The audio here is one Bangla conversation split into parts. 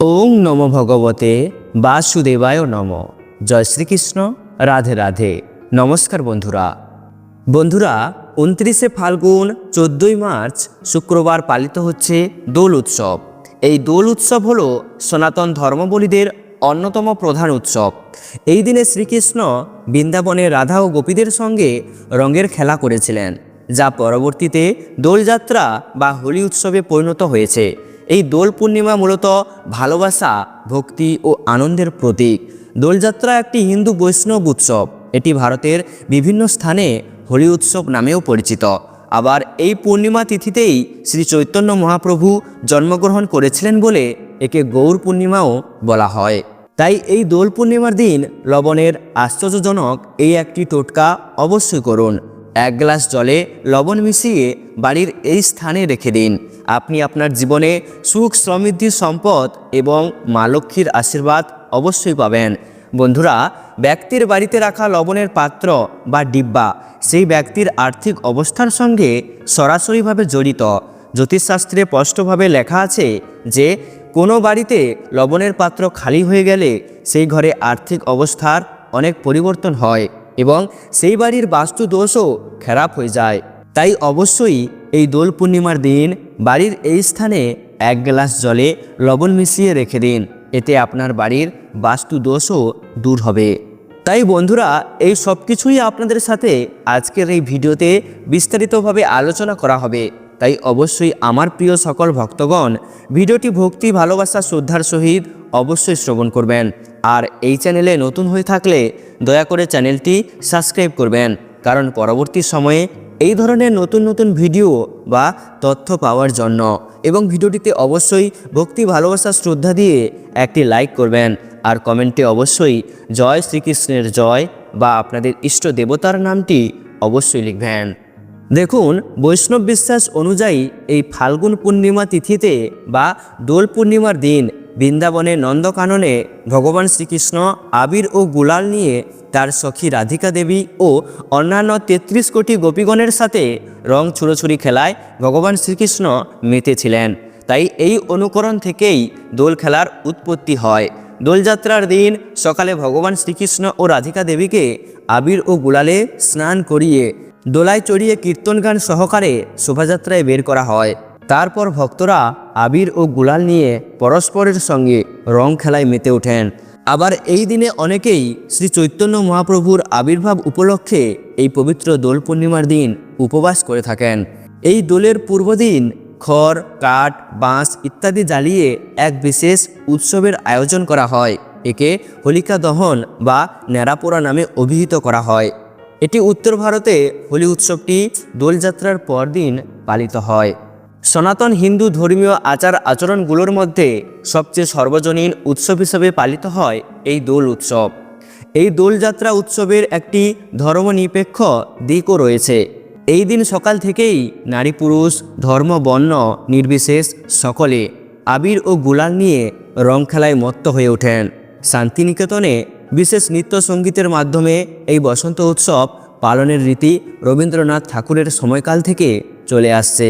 ওং নম ভগবতে বাসুদেবায় নম। জয় শ্রীকৃষ্ণ, রাধে রাধে। নমস্কার বন্ধুরা। বন্ধুরা, উনত্রিশে ফাল্গুন, চোদ্দোই মার্চ, শুক্রবার পালিত হচ্ছে দোল উৎসব। এই দোল উৎসব হল সনাতন ধর্মাবলীদের অন্যতম প্রধান উৎসব। এই দিনে শ্রীকৃষ্ণ বৃন্দাবনে রাধা ও গোপীদের সঙ্গে রঙের খেলা করেছিলেন, যা পরবর্তীতে দোলযাত্রা বা হোলি উৎসবে পরিণত হয়েছে। এই দোল পূর্ণিমা মূলত ভালোবাসা, ভক্তি ও আনন্দের প্রতীক। দোলযাত্রা একটি হিন্দু বৈষ্ণব উৎসব। এটি ভারতের বিভিন্ন স্থানে হোলি উৎসব নামেও পরিচিত। আবার এই পূর্ণিমা তিথিতেই শ্রী চৈতন্য মহাপ্রভু জন্মগ্রহণ করেছিলেন বলে একে গৌর পূর্ণিমাও বলা হয়। তাই এই দোল পূর্ণিমার দিন লবণের আশ্চর্যজনক এই একটি টোটকা অবশ্যই করুন। এক গ্লাস জলে লবণ মিশিয়ে বাড়ির এই স্থানে রেখে দিন। আপনি আপনার জীবনে সুখ, সমৃদ্ধি, সম্পদ এবং মা লক্ষ্মীর আশীর্বাদ অবশ্যই পাবেন। বন্ধুরা, ব্যক্তির বাড়িতে রাখা লবণের পাত্র বা ডিব্বা সেই ব্যক্তির আর্থিক অবস্থার সঙ্গে সরাসরিভাবে জড়িত। জ্যোতিষশাস্ত্রে স্পষ্টভাবে লেখা আছে যে, কোনো বাড়িতে লবণের পাত্র খালি হয়ে গেলে সেই ঘরে আর্থিক অবস্থার অনেক পরিবর্তন হয় এবং সেই বাড়ির বাস্তু দোষও খারাপ হয়ে যায়। তাই অবশ্যই এই দোল পূর্ণিমার দিন বাড়ির এই স্থানে এক গ্লাস জলে লবণ মিশিয়ে রেখে দিন, এতে আপনার বাড়ির বাস্তু দোষও দূর হবে। তাই বন্ধুরা, এই সব কিছুই আপনাদের সাথে আজকের এই ভিডিওতে বিস্তারিতভাবে আলোচনা করা হবে। তাই অবশ্যই আমার প্রিয় সকল ভক্তগণ, ভিডিওটি ভক্তি, ভালোবাসা, শ্রদ্ধার সহিত অবশ্যই শ্রবণ করবেন। আর এই চ্যানেলে নতুন হয়ে থাকলে দয়া করে চ্যানেলটি সাবস্ক্রাইব করবেন, কারণ পরবর্তী সময়ে এই ধরনের নতুন নতুন ভিডিও বা তথ্য পাওয়ার জন্য এবং ভিডিওটিতে অবশ্যই ভক্তি, ভালোবাসা, শ্রদ্ধা দিয়ে একটি লাইক করবেন। আর কমেন্টে অবশ্যই জয় শ্রীকৃষ্ণের জয় বা আপনাদের ইষ্ট দেবতার নামটি অবশ্যই লিখবেন। দেখুন, বৈষ্ণব বিশ্বাস অনুযায়ী এই ফাল্গুন পূর্ণিমা তিথিতে বা দোল পূর্ণিমার দিন বৃন্দাবনে নন্দকাননে ভগবান শ্রীকৃষ্ণ আবির ও গুলাল নিয়ে তার সখী রাধিকা দেবী ও অন্যান্য তেত্রিশ কোটি গোপীগণের সাথে রং ছুড়োছুড়ি খেলায় ভগবান শ্রীকৃষ্ণ মেতেছিলেন। তাই এই অনুকরণ থেকেই দোল খেলার উৎপত্তি হয়। দোলযাত্রার দিন সকালে ভগবান শ্রীকৃষ্ণ ও রাধিকা দেবীকে আবির ও গুলালে স্নান করিয়ে দোলায় চড়িয়ে কীর্তন গান সহকারে শোভাযাত্রায় বের করা হয়। তারপর ভক্তরা আবির ও গুলাল নিয়ে পরস্পরের সঙ্গে রং খেলায় মেতে ওঠেন। আবার এই দিনে অনেকেই শ্রী চৈতন্য মহাপ্রভুর আবির্ভাব উপলক্ষে এই পবিত্র দোল পূর্ণিমার দিন উপবাস করে থাকেন। এই দোলের পূর্বদিন খড়, কাঠ, বাঁশ ইত্যাদি জ্বালিয়ে এক বিশেষ উৎসবের আয়োজন করা হয়। একে হোলিকা দহন বা ন্যাড়াপোড়া নামে অভিহিত করা হয়। এটি উত্তর ভারতে হোলি উৎসবটি দোলযাত্রার পরদিন পালিত হয়। সনাতন হিন্দু ধর্মীয় আচার আচরণগুলোর মধ্যে সবচেয়ে সর্বজনীন উৎসব হিসেবে পালিত হয় এই দোল উৎসব। এই দোলযাত্রা উৎসবের একটি ধর্মনিরপেক্ষ দিকও রয়েছে। এই দিন সকাল থেকেই নারী পুরুষ, ধর্ম, বর্ণ, নির্বিশেষ সকলে আবির ও গুলাল নিয়ে রং খেলায় মত্ত হয়ে ওঠেন। শান্তিনিকেতনে বিশেষ নৃত্য সঙ্গীতের মাধ্যমে এই বসন্ত উৎসব পালনের রীতি রবীন্দ্রনাথ ঠাকুরের সময়কাল থেকে চলে আসছে।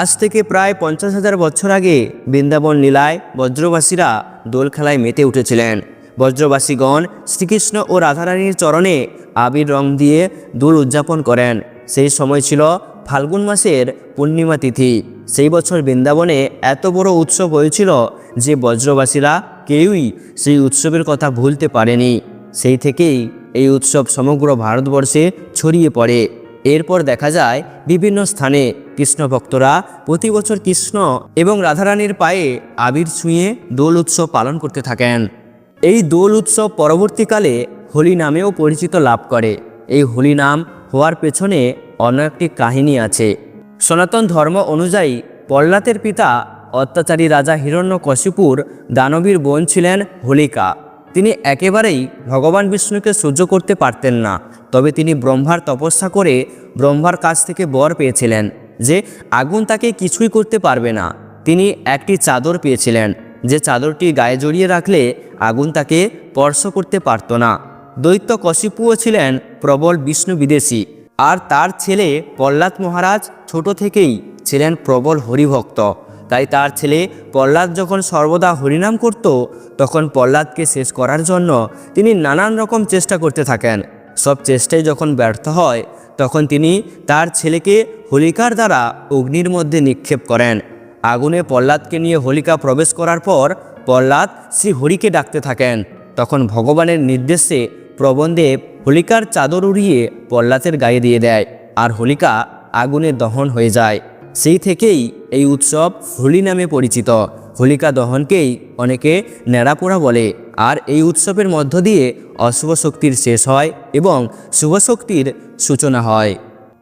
আজ থেকে প্রায় পঞ্চাশ হাজার বছর আগে বৃন্দাবন লীলায় বজ্রবাসীরা দোল খেলায় মেতে উঠেছিলেন। বজ্রবাসীগণ শ্রীকৃষ্ণ ও রাধারানীর চরণে আবির রং দিয়ে দোল উদযাপন করেন। সেই সময় ছিল ফাল্গুন মাসের পূর্ণিমা তিথি। সেই বছর বৃন্দাবনে এত বড় উৎসব হয়েছিল যে বজ্রবাসীরা কেউই সেই উৎসবের কথা ভুলতে পারেনি। সেই থেকেই এই উৎসব সমগ্র ভারতবর্ষে ছড়িয়ে পড়ে। এরপর দেখা যায় বিভিন্ন স্থানে কৃষ্ণ ভক্তরা প্রতি বছর কৃষ্ণ এবং রাধারানীর পায়ে আবির ছুঁয়ে দোল উৎসব পালন করতে থাকেন। এই দোল উৎসব পরবর্তীকালে হোলি নামেও পরিচিত লাভ করে। এই হোলি নাম হওয়ার পেছনে অন্য একটি কাহিনী আছে। সনাতন ধর্ম অনুযায়ী পল্লাতের পিতা অত্যাচারী রাজা হিরণ্যকশিপুর দানবীর বোন ছিলেন হোলিকা। তিনি একেবারেই ভগবান বিষ্ণুকে সহ্য করতে পারতেন না। তবে তিনি ব্রহ্মার তপস্যা করে ব্রহ্মার কাছ থেকে বর পেয়েছিলেন যে আগুন তাকে কিছুই করতে পারবে না। তিনি একটি চাদর পেয়েছিলেন যে চাদরটি গায়ে জড়িয়ে রাখলে আগুন তাকে স্পর্শ করতে পারত না। দৈত্য কশিপুও ছিলেন প্রবল বিষ্ণু বিদেশি। আর তার ছেলে প্রহ্লাদ মহারাজ ছোট থেকেই ছিলেন প্রবল হরিভক্ত। তাই তার ছেলে প্রহ্লাদ যখন সর্বদা হরিনাম করত, তখন প্রহ্লাদকে শেষ করার জন্য তিনি নানান রকম চেষ্টা করতে থাকেন। সব চেষ্টায় যখন ব্যর্থ হয়, তখন তিনি তার ছেলেকে হোলিকার দ্বারা অগ্নির মধ্যে নিক্ষেপ করেন। আগুনে প্রহ্লাদকে নিয়ে হোলিকা প্রবেশ করার পর প্রহ্লাদ শ্রী হরিকে ডাকতে থাকেন। তখন ভগবানের নির্দেশে প্রবন্ধদেব হোলিকার চাদর উড়িয়ে প্রহ্লাদের গায়ে দিয়ে দেয় আর হোলিকা আগুনে দহন হয়ে যায়। সেই থেকেই এই উৎসব হোলি নামে পরিচিত। হোলিকা দহনকেই অনেকে ন্যাড়াপোড়া বলে। আর এই উৎসবের মধ্য দিয়ে অশুভ শক্তির শেষ হয় এবং শুভ শক্তির সূচনা হয়।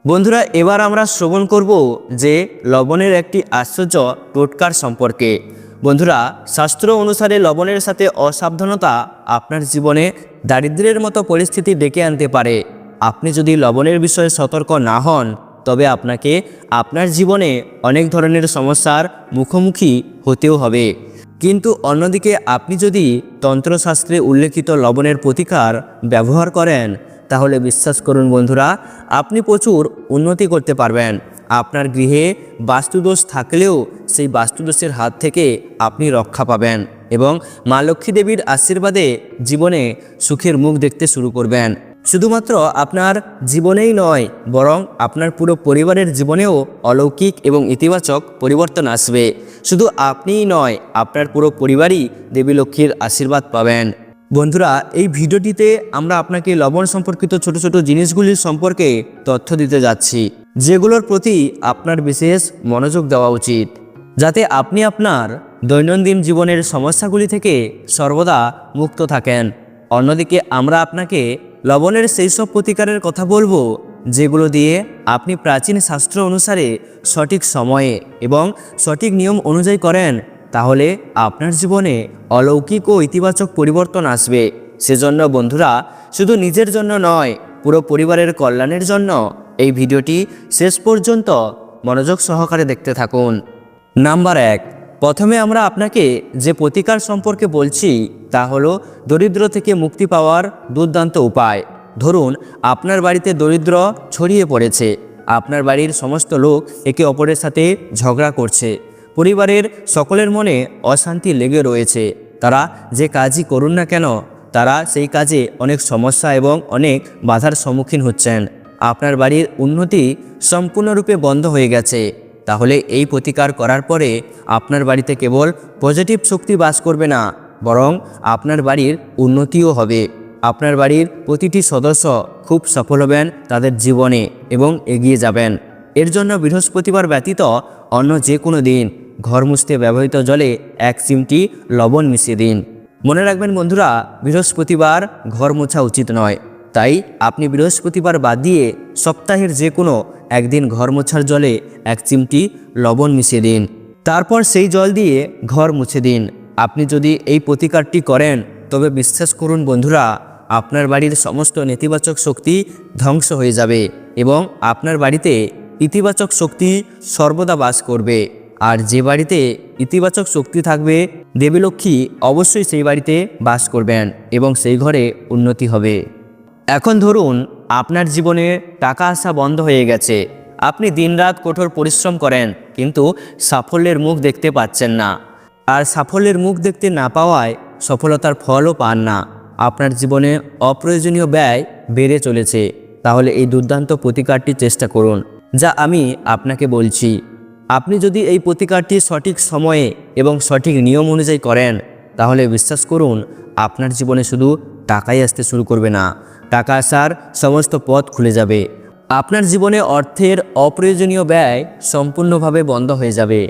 বন্ধুরা, এবার আমরা শ্রবণ করব যে লবণের একটি আশ্চর্য টোটকার সম্পর্কে। বন্ধুরা, শাস্ত্র অনুসারে লবণের সাথে অসাবধানতা আপনার জীবনে দারিদ্র্যের মতো পরিস্থিতি ডেকে আনতে পারে। আপনি যদি লবণের বিষয়ে সতর্ক না হন, তবে আপনাকে আপনার জীবনে অনেক ধরনের সমস্যার মুখোমুখি হতেও হবে। কিন্তু অন্যদিকে আপনি যদি তন্ত্রশাস্ত্রে উল্লেখিত লবণের প্রতিকার ব্যবহার করেন, তাহলে বিশ্বাস করুন বন্ধুরা, আপনি প্রচুর উন্নতি করতে পারবেন। আপনার গৃহে বাস্তুদোষ থাকলেও সেই বাস্তুদোষের হাত থেকে আপনি রক্ষা পাবেন এবং মা লক্ষ্মী দেবীর আশীর্বাদে জীবনে সুখের মুখ দেখতে শুরু করবেন। শুধুমাত্র আপনার জীবনেই নয়, বরং আপনার পুরো পরিবারের জীবনেও অলৌকিক এবং ইতিবাচক পরিবর্তন আসবে। শুধু আপনিই নয়, আপনার পুরো পরিবারই দেবী লক্ষ্মীর আশীর্বাদ পাবেন। বন্ধুরা, এই ভিডিওটিতে আমরা আপনাকে লবণ সম্পর্কিত ছোট ছোট জিনিসগুলির সম্পর্কে তথ্য দিতে যাচ্ছি, যেগুলোর প্রতি আপনার বিশেষ মনোযোগ দেওয়া উচিত। যাতে আপনি আপনার দৈনন্দিন জীবনের সমস্যাগুলি থেকে সর্বদা মুক্ত থাকেন। অন্যদিকে আমরা আপনাকে লবণের সেই সব প্রতিকারের কথা বলব, যেগুলো দিয়ে আপনি প্রাচীন শাস্ত্র অনুসারে সঠিক সময়ে এবং সঠিক নিয়ম অনুযায়ী করেন, তাহলে আপনার জীবনে অলৌকিক ও ইতিবাচক পরিবর্তন আসবে। সেজন্য বন্ধুরা, শুধু নিজের জন্য নয়, পুরো পরিবারের কল্যাণের জন্য এই ভিডিওটি শেষ পর্যন্ত মনোযোগ সহকারে দেখতে থাকুন। নাম্বার এক, প্রথমে আমরা আপনাকে যে প্রতিকার সম্পর্কে বলছি তা হলো দরিদ্র থেকে মুক্তি পাওয়ার দুর্দান্ত উপায়। ধরুন, আপনার বাড়িতে দরিদ্র ছড়িয়ে পড়েছে। আপনার বাড়ির সমস্ত লোক একে অপরের সাথে ঝগড়া করছে। পরিবারের সকলের মনে অশান্তি লেগে রয়েছে। তারা যে কাজই করুন না কেন, তারা সেই কাজে অনেক সমস্যা এবং অনেক বাধার সম্মুখীন হচ্ছেন। আপনার বাড়ির উন্নতি সম্পূর্ণরূপে বন্ধ হয়ে গেছে। তাহলে এই প্রতিকার করার পরে আপনার বাড়িতে কেবল পজিটিভ শক্তি বাস করবে না। বরং আপনার বাড়ির উন্নতিও হবে। আপনার বাড়ির প্রতিটি সদস্য খুব সফল হবেন তাদের জীবনে এবং এগিয়ে যাবেন। এর জন্য বৃহস্পতিবার ব্যতীত অন্য যে কোনো দিন ঘর মুছতে ব্যবহৃত জলে এক চিমটি লবণ মিশিয়ে দিন। মনে রাখবেন বন্ধুরা, বৃহস্পতিবার ঘর মোছা উচিত নয়। তাই আপনি বৃহস্পতিবার বাদ দিয়ে সপ্তাহের যে কোনো একদিন ঘর মোছার জলে এক চিমটি লবণ মিশিয়ে দিন। তারপর সেই জল দিয়ে ঘর মুছে দিন। আপনি যদি এই প্রতিকারটি করেন, তবে বিশ্বাস করুন বন্ধুরা, আপনার বাড়ির সমস্ত নেতিবাচক শক্তি ধ্বংস হয়ে যাবে এবং আপনার বাড়িতে ইতিবাচক শক্তি সর্বদা বাস করবে। আর যে বাড়িতে ইতিবাচক শক্তি থাকবে, দেবীলক্ষ্মী অবশ্যই সেই বাড়িতে বাস করবেন এবং সেই ঘরে উন্নতি হবে। এখন ধরুন, আপনার জীবনে টাকা আসা বন্ধ হয়ে গেছে। আপনি দিনরাত কঠোর পরিশ্রম করেন, কিন্তু সাফল্যের মুখ দেখতে পাচ্ছেন না। আর সাফল্যের মুখ দেখতে না পাওয়ায় সফলতার ফলও পান না। আপনার জীবনে অপ্রয়োজনীয় ব্যয় বেড়ে চলেছে। তাহলে এই দুর্দান্ত প্রতিকারটি চেষ্টা করুন, যা আমি আপনাকে বলছি। আপনি যদি এই প্রতিকারটি সঠিক সময়ে এবং সঠিক নিয়ম অনুযায়ী করেন, তাহলে বিশ্বাস করুন, আপনার জীবনে শুধু টাকাই আসতে শুরু করবে না। টাকা আসার সমস্ত পথ খুলে যাবে। আপনার জীবনে অর্থের অপ্রয়োজনীয় ব্যয় সম্পূর্ণভাবে বন্ধ হয়ে যাবে।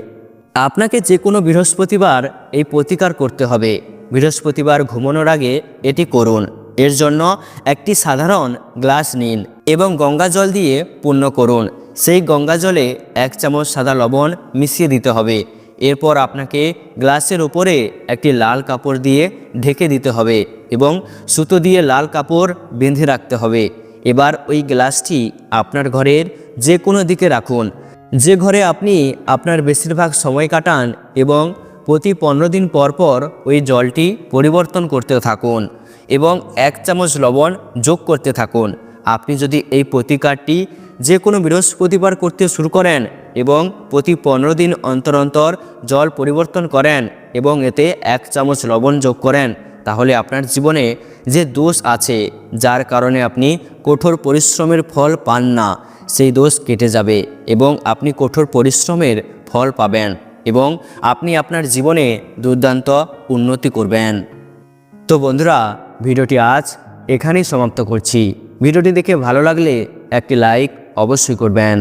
আপনাকে যে কোনো বৃহস্পতিবার এই প্রতিকার করতে হবে। বৃহস্পতিবার ঘুমানোর আগে এটি করুন। এর জন্য একটি সাধারণ গ্লাস নিন এবং গঙ্গা জল দিয়ে পূর্ণ করুন। সেই গঙ্গা জলে এক চামচ সাদা লবণ মিশিয়ে দিতে হবে। এরপর আপনাকে গ্লাসের উপরে একটি লাল কাপড় দিয়ে ঢেকে দিতে হবে এবং সুতো দিয়ে লাল কাপড় বেঁধে রাখতে হবে। এবার ওই গ্লাসটি আপনার ঘরের যে কোনো দিকে রাখুন। যে ঘরে আপনি আপনার বেশিরভাগ সময় কাটান এবং প্রতি পনেরো দিন পর পর ওই জলটি পরিবর্তন করতে থাকুন এবং এক চামচ লবণ যোগ করতে থাকুন। আপনি যদি এই প্রতিকারটি যে কোনো বৃহস্পতিবার করতে শুরু করেন এবং প্রতি পনেরো দিন অন্তর অন্তর জল পরিবর্তন করেন এবং এতে এক চামচ লবণ যোগ করেন, তাহলে আপনার জীবনে যে দোষ আছে, যার কারণে আপনি কঠোর পরিশ্রমের ফল পান না। সেই দোষ কেটে যাবে এবং আপনি কঠোর পরিশ্রমের ফল পাবেন এবং আপনি আপনার জীবনে দুর্দান্ত উন্নতি করবেন। তো বন্ধুরা, ভিডিওটি আজ এখানেই সমাপ্ত করছি। ভিডিওটি দেখে ভালো লাগলে একটি লাইক অবশ্যই করবেন।